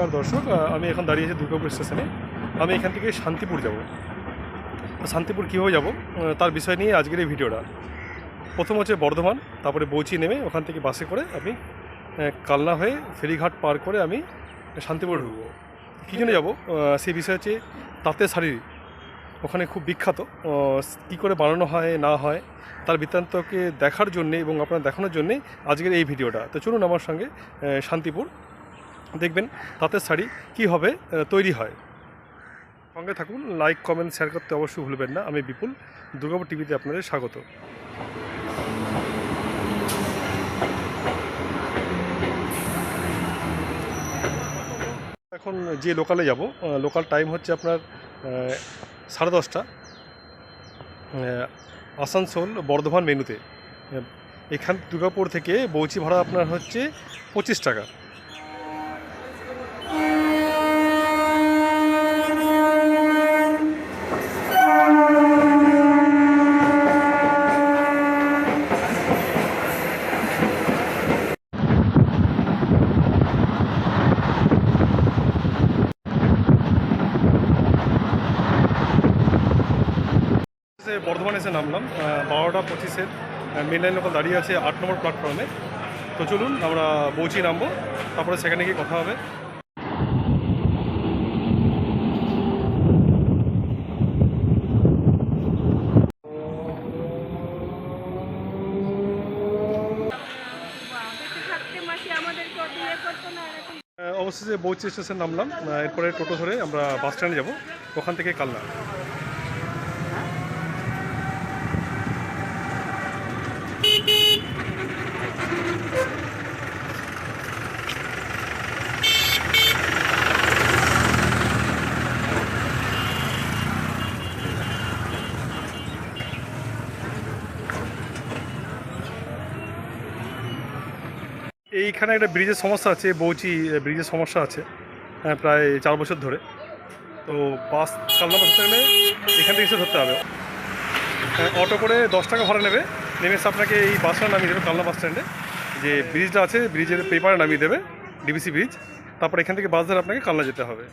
নমস্কার দর্শক আমি এখন দাঁড়িয়ে আছি দুর্গাপুর স্টেশনে। আমি এখান থেকে শান্তিপুর যাব। শান্তিপুর কীভাবে যাব? তার বিষয় নিয়ে আজকের এই ভিডিওটা। প্রথম হচ্ছে বর্ধমান, তারপরে বৌচি নেমে ওখান থেকে বাসে করে আমি কালনা হয়ে ফেরিঘাট পার করে আমি শান্তিপুর ঢুকবো। কী জন্য যাব? সেই বিষয় হচ্ছে তাঁতের শাড়ি ওখানে খুব বিখ্যাত। কী করে বানানো হয়, না হয়, তার বৃত্তান্তকে দেখার জন্যে এবং আপনার দেখানোর জন্যে আজকের এই ভিডিওটা। তো চলুন আমার সঙ্গে শান্তিপুর। দেখবেন তাঁতের শাড়ি কীভাবে তৈরি হয়। সঙ্গে থাকুন লাইক কমেন্ট শেয়ার করতে অবশ্যই ভুলবেন না। আমি বিপুল, দুর্গাপুর টিভিতে আপনাদের স্বাগত। এখন যে লোকালে যাব লোকাল টাইম হচ্ছে আপনার সাড়ে দশটা। আসানসোল, বর্ধমান মেনুতে। এখান দুর্গাপুর থেকে বৌচি ভাড়া আপনার হচ্ছে পঁচিশ টাকা। এসে নামলাম বারোটা পঁচিশের মেন লাইন লোকাল দাঁড়িয়ে আছে আট নম্বর প্ল্যাটফর্মে তো চলুন আমরা বৌচি নামবো তারপরে সেখানে গিয়ে কথা হবে। অবশেষে বৌচি স্টেশন নামলাম এরপরে টোটো ধরে আমরা বাস স্ট্যান্ডে যাব ওখান থেকে কালনা। এইখানে একটা ব্রিজের সমস্যা আছে বৌচি ব্রিজের সমস্যা আছে প্রায় চার বছর ধরে। তো বাস কালনা বাস গেলে এখান থেকে এসে ধরতে হবে। অটো করে দশ টাকা ভাড়া নেবে, নেমে এসে আপনাকে এই বাস স্ট্যান্ড নামিয়ে দেবে কালনা বাস স্ট্যান্ডে যে ব্রিজটা আছে ব্রিজের পেপারে নামিয়ে দেবে ডিবিসি ব্রিজ তারপর এখান থেকে বাস ধরে আপনাকে কালনা যেতে হবে।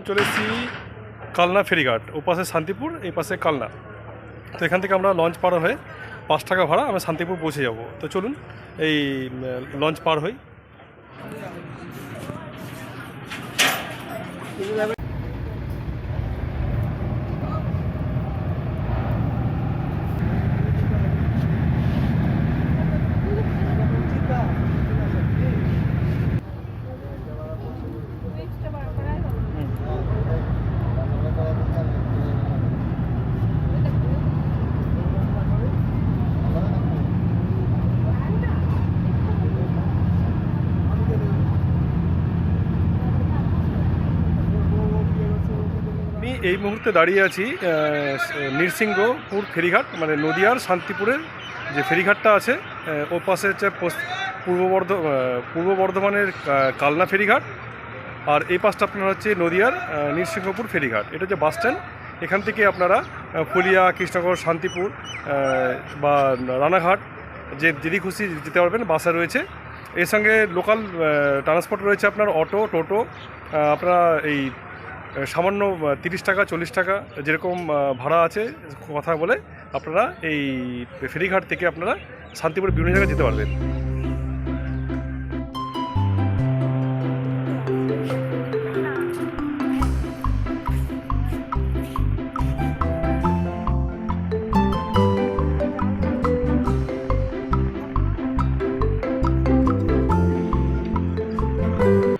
এখন চলে এসেছি কালনা ফেরিঘাট ও পাশে শান্তিপুর, এই পাশে কালনা। তো এখান থেকে আমরা লঞ্চ পার হয়ে পাঁচ টাকা ভাড়া আমরা শান্তিপুর পৌঁছে যাব। তো চলুন, এই লঞ্চ পার হই ব্রিজটা বার করাই হলো আমি এই মুহূর্তে দাঁড়িয়ে আছি নৃসিংহপুর ফেরিঘাট মানে নদিয়ার শান্তিপুরের যে ফেরিঘাটটা আছে ও পাশে হচ্ছে পূর্ব বর্ধ পূর্ব বর্ধমানের কালনা ফেরিঘাট আর এই পাশটা আপনার হচ্ছে নদিয়ার নৃসিংহপুর ফেরিঘাট। এটা হচ্ছে বাস স্ট্যান্ড। এখান থেকে আপনারা ফুলিয়া কৃষ্ণগড় শান্তিপুর বা রানাঘাট, যে যেদিক খুশি যেতে পারবেন, বাসে রয়েছে। এর সঙ্গে লোকাল ট্রান্সপোর্ট রয়েছে আপনার, অটো, টোটো আপনারা এই সামান্য তিরিশ টাকা, চল্লিশ টাকা যেরকম ভাড়া আছে, কথা বলে আপনারা এই ফেরিঘাট থেকে আপনারা শান্তিপুর বিভিন্ন জায়গায় যেতে পারবেন।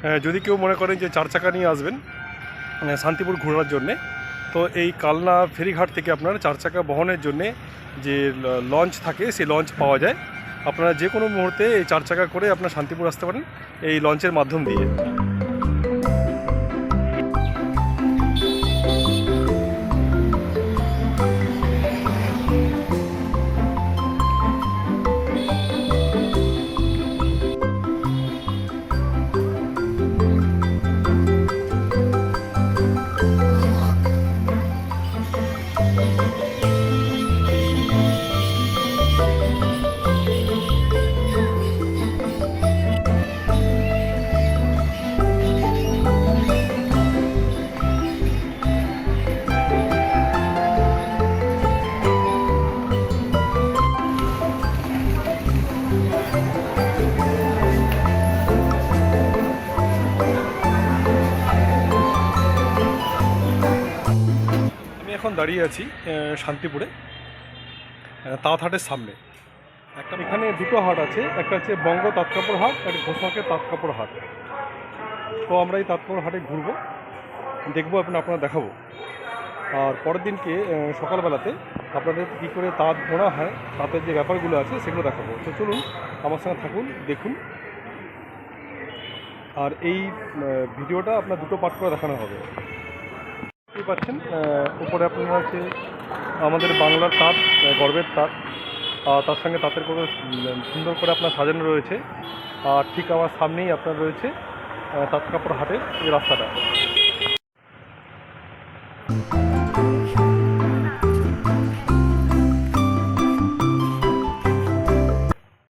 হ্যাঁ, যদি কেউ মনে করেন যে চার চাকা নিয়ে আসবেন শান্তিপুর ঘোরার জন্যে। তো এই কালনা ফেরিঘাট থেকে আপনারা চার চাকা বহনের জন্যে যে লঞ্চ থাকে, সেই লঞ্চ পাওয়া যায়। আপনারা যে কোনো মুহূর্তে এই চার চাকা করে আপনার শান্তিপুর আসতে পারেন, এই লঞ্চের মাধ্যম দিয়ে। এখন দাঁড়িয়ে আছি শান্তিপুরে তাঁতহাটের সামনে। একটা এখানে দুটো হাট আছে, একটা হচ্ছে বঙ্গ তাঁতকাপড় হাট, একটা ঘোষাকের তাঁতকাপড় হাট। তো আমরা এই তাঁতকাপড় হাটে ঘুরবো, দেখব, আপনার, আপনারা দেখাবো। আর পরের দিনকে সকালবেলাতে আপনাদের কী করে তাঁত বোনা হয়, তাঁতের যে ব্যাপারগুলো আছে, সেগুলো দেখাবো। তো চলুন, আমার সঙ্গে থাকুন, দেখুন। আর এই ভিডিওটা আপনার দুটো পার্ট করে দেখানো হবে। দেখতেই পাচ্ছেন উপরে আপনারা হচ্ছে আমাদের বাংলার তাঁত গর্বের তাঁত তার সঙ্গে তাঁতের কোনো সুন্দর করে আপনার সাজানো রয়েছে। আর ঠিক আমার সামনেই আপনার রয়েছে তাঁত কাপড় হাটের এই রাস্তাটা।